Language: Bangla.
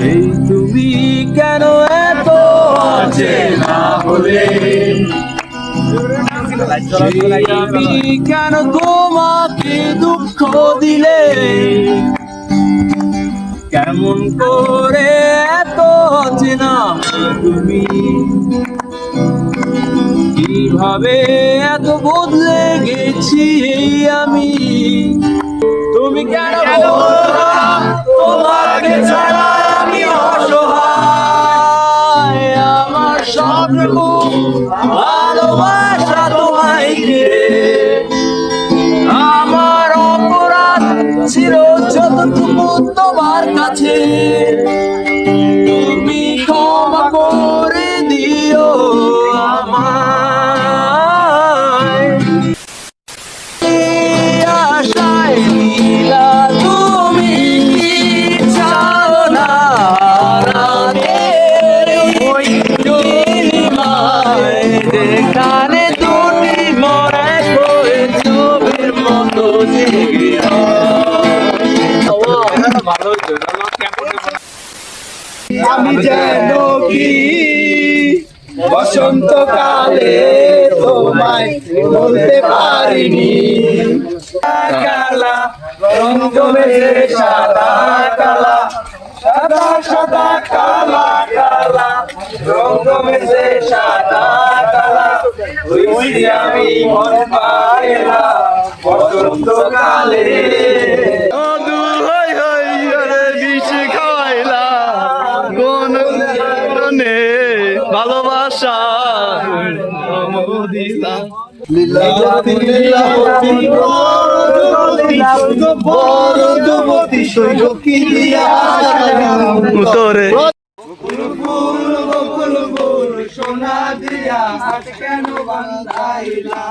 এই তুমি কেন এত অচেনা হলে? কেন তোমাকে দুঃখ দিলে? কেমন করে এত অচেনা তুমি? কীভাবে এত বদলে গেছি আমি? সবটুকু ভালোবাসা তোমায় ঘিরে। আমার অপরাধ ছিল যতটুকু তোমার কাছে। যেন কি বসন্তকালে তোমায় বলতে পারিনি। কালা রঙ্গ সাদা কালা, সাদা সাদা, কালা কালা সাদা কালা। আমি মন পাইলা বসন্তকালে। ভালোবাসা। দিলা লীলাবতী লীলাবতী বড় যুবতী শৈল কি তোরে ফুল বকুল ফুল সোনা দিয়া কেন বান্ধাইলা?